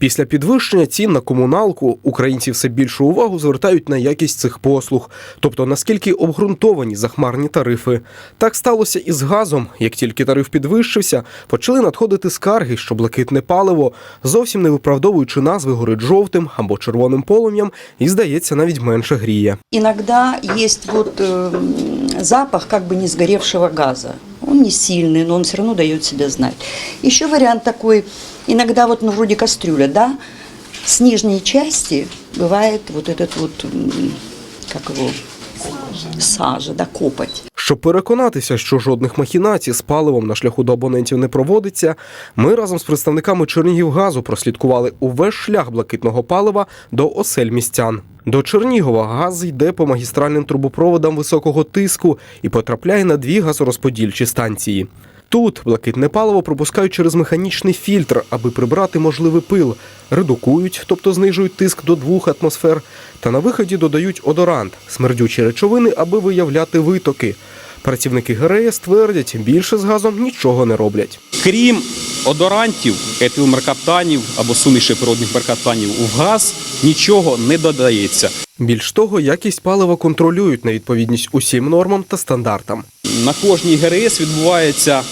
Після підвищення цін на комуналку українці все більшу увагу звертають на якість цих послуг, тобто наскільки обґрунтовані захмарні тарифи. Так сталося і з газом. Як тільки тариф підвищився, почали надходити скарги, що блакитне паливо, зовсім не виправдовуючи назви, горить жовтим або червоним полум'ям, і здається, навіть менше гріє. Иногда есть вот э, запах как бы не сгоревшего газа. Он не сильный, но он все равно дает себя знать. Еще вариант такой, иногда вот ну, вроде кастрюля, да, с нижней части бывает вот этот вот, как его, сажа, да, копоть. Щоб переконатися, що жодних махінацій з паливом на шляху до абонентів не проводиться, ми разом з представниками Чернігівгазу прослідкували увесь шлях блакитного палива до осель містян. До Чернігова газ йде по магістральним трубопроводам високого тиску і потрапляє на дві газорозподільчі станції. Тут блакитне паливо пропускають через механічний фільтр, аби прибрати можливий пил, редукують, тобто знижують тиск до двох атмосфер, та на виході додають одорант, смердючі речовини, аби виявляти витоки. Працівники ГРС твердять, більше з газом нічого не роблять. Крім одорантів, етилмеркаптанів або суміші природних меркаптанів в газ нічого не додається. Більш того, якість палива контролюють на відповідність усім нормам та стандартам. На кожній ГРС відбувається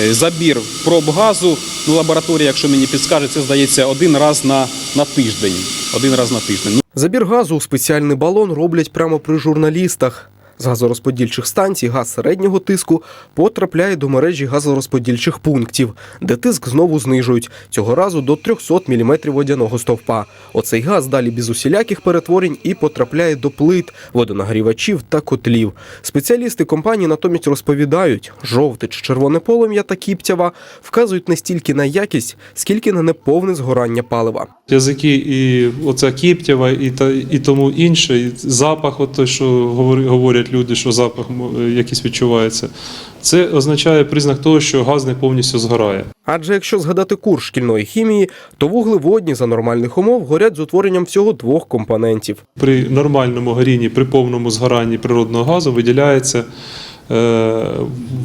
е, забір проб газу. Ну, лабораторія, якщо мені підскаже, це здається один раз на, на тиждень. Один раз на тиждень. Забір газу у спеціальний балон роблять прямо при журналістах. З газорозподільчих станцій газ середнього тиску потрапляє до мережі газорозподільчих пунктів, де тиск знову знижують цього разу до 300 мм водяного стовпа. Оцей газ далі без усіляких перетворень і потрапляє до плит, водонагрівачів та котлів. Спеціалісти компанії натомість розповідають, жовте чи червоне полум'я та кіптява вказують не стільки на якість, скільки на неповне згорання палива. Язики і оця кіптєва, і, та, і тому інше, і запах, от той, що говори- говорять люди, що запах якийсь відчувається. Це означає признак того, що газ не повністю згорає. Адже якщо згадати курс шкільної хімії, то вуглеводні за нормальних умов горять з утворенням всього двох компонентів. При нормальному горінні, при повному згоранні природного газу виділяється е,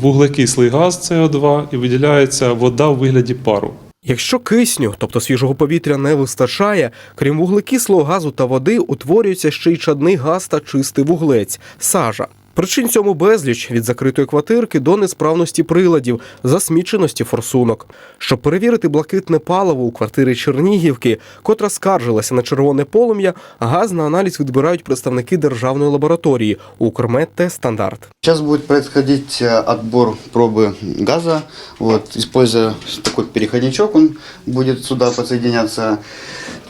вуглекислий газ СО2 і виділяється вода в вигляді пару. Якщо кисню, тобто свіжого повітря, не вистачає, крім вуглекислого газу та води, утворюється ще й чадний газ та чистий вуглець сажа. Причин цьому безліч від закритої квартирки до несправності приладів, засміченості форсунок. Щоб перевірити блакитне паливо у квартирі Чернігівки, котра скаржилася на червоне полум'я, газ на аналіз відбирають представники державної лабораторії Укрмет Т Стандарт. Сейчас будет происходить э, отбор пробы газа. Вот, используя такой переходничок, он будет сюда подсоединяться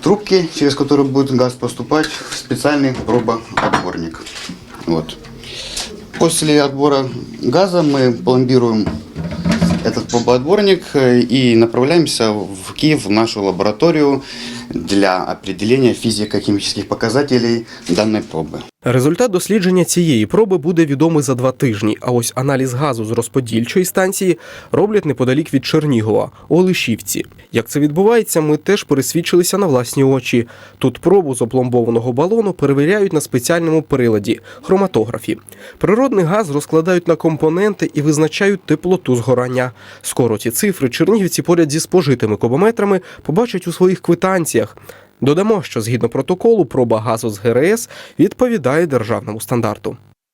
трубки, через которые будет газ поступать в специальный пробоотборник. Вот. После отбора газа мы пломбируем этот пробоотборник э, и направляемся в Киев, в нашу лабораторию для определения физико-химических показателей данной пробы. Результат дослідження цієї проби буде відомий за два тижні. А ось аналіз газу з розподільчої станції роблять неподалік від Чернігова у Олешівці. Як це відбувається, ми теж пересвідчилися на власні очі. Тут пробу з опломбованого балону перевіряють на спеціальному приладі хроматографі. Природний газ розкладають на компоненти і визначають теплоту згорання. Скоро ці цифри чернігівці поряд зі спожитими кубометрами побачать у своїх квитанціях. Додамо, що згідно протоколу проба газу з ГРС відповідає державному стандарту.